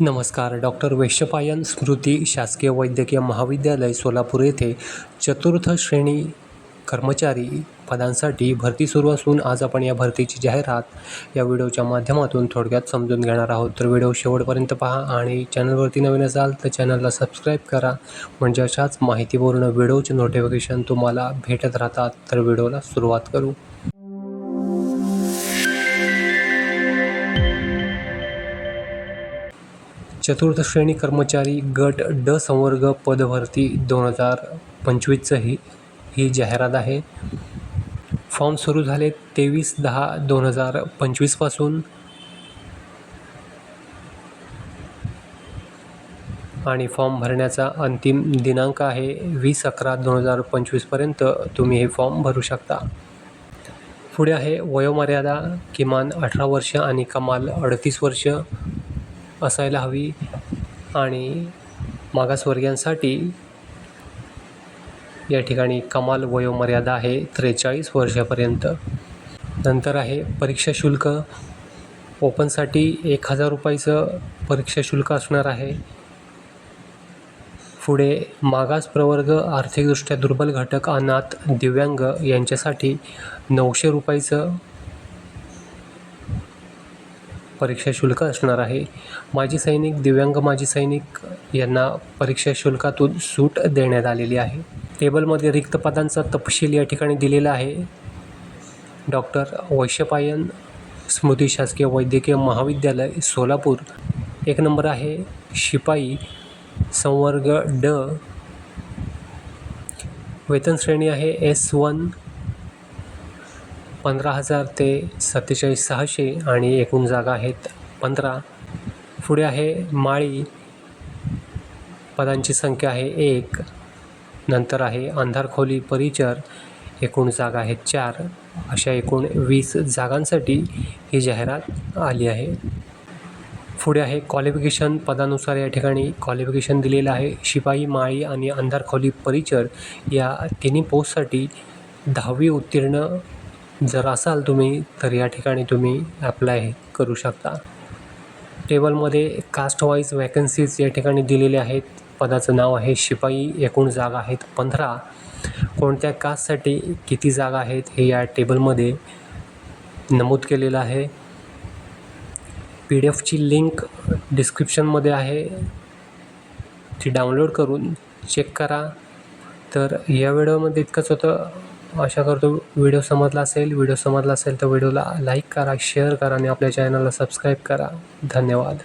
नमस्कार. डॉक्टर वैश्यपायन स्मृती शासकीय वैद्यकीय महाविद्यालय सोलापूर येथे चतुर्थ श्रेणी कर्मचारी पदांसाठी भरती सुरू असून आज आपण या भरतीची जाहिरात या व्हिडिओच्या माध्यमातून थोडक्यात समजून घेणार आहोत. तर व्हिडिओ शेवटपर्यंत पहा आणि चॅनलवरती नवीन असाल तर चॅनलला सबस्क्राईब करा. म्हणजे अशाच माहितीपूर्ण व्हिडिओचे नोटिफिकेशन तुम्हाला भेटत राहतात. तर व्हिडिओला सुरुवात करू. चतुर्थ श्रेणी कर्मचारी गट ड संवर्ग पदभरती दोन हजार पंचवीसचं ही ही जाहिरात आहे. फॉर्म सुरू झाले तेवीस दहा दोन हजार पंचवीसपासून. आणि फॉर्म भरण्याचा अंतिम दिनांक आहे वीस अकरा दोन हजार पंचवीसपर्यंत तुम्ही हे फॉर्म भरू शकता. पुढे आहे वयोमर्यादा किमान अठरा वर्ष आणि कमाल अडतीस वर्ष. असायला हवी. आणि मागासवर्गीयांसाठी या ठिकाणी कमाल वयोमर्यादा आहे त्रेचाळीस वर्षापर्यंत. नंतर आहे परीक्षा शुल्क. ओपनसाठी एक हजार रुपयाचं परीक्षा शुल्क असणार आहे. पुढे मागास प्रवर्ग आर्थिकदृष्ट्या दुर्बल घटक अनाथ दिव्यांग यांच्यासाठी नऊशे रुपयाचं परीक्षा शुल्क असणार आहे. माजी सैनिक दिव्यांग माजी सैनिक यांना परीक्षा शुल्कातून सूट देण्यात आलेली आहे. टेबलमध्ये रिक्त पदांचा तपशील या ठिकाणी दिलेला आहे. डॉक्टर वैश्यपायन स्मृती शासकीय वैद्यकीय महाविद्यालय सोलापूर. एक नंबर आहे शिपाई संवर्ग ड. वेतन श्रेणी आहे एस वन पंधरा हजार ते सत्तेचाळीस सहाशे आणि एकूण जागा आहेत पंधरा. पुढे आहे माळी. पदांची संख्या आहे एक. नंतर आहे अंधारखोली परिचर. एकूण जागा आहेत चार. अशा एकूण वीस जागांसाठी ही जाहिरात आली आहे. पुढे आहे क्वालिफिकेशन पदानुसार या ठिकाणी क्वालिफिकेशन दिलेलं आहे. शिपाई माळी आणि अंधारखोली परिचर या तिन्ही पोस्टसाठी दहावी उत्तीर्ण जर असाल तुम्ही तर या ठिकाणी तुम्ही ॲप्लाय करू शकता. टेबलमध्ये कास्ट वाईज वॅकन्सीज या ठिकाणी दिलेल्या आहेत. पदाचं नाव आहे शिपाई एकूण जागा आहेत पंधरा. कोणत्या कास्टसाठी किती जागा आहेत हे या टेबलमध्ये नमूद केलेलं आहे. पी डी एफची लिंक डिस्क्रिप्शनमध्ये आहे. ती डाउनलोड करून चेक करा. तर या व्हिडिओमध्ये इतकंच होतं. आशा करतो व्हिडिओ समजला असेल. व्हिडिओ समजला असेल तर व्हिडिओला लाईक करा शेअर करा आणि आपल्या चॅनलला सबस्क्राईब करा. धन्यवाद.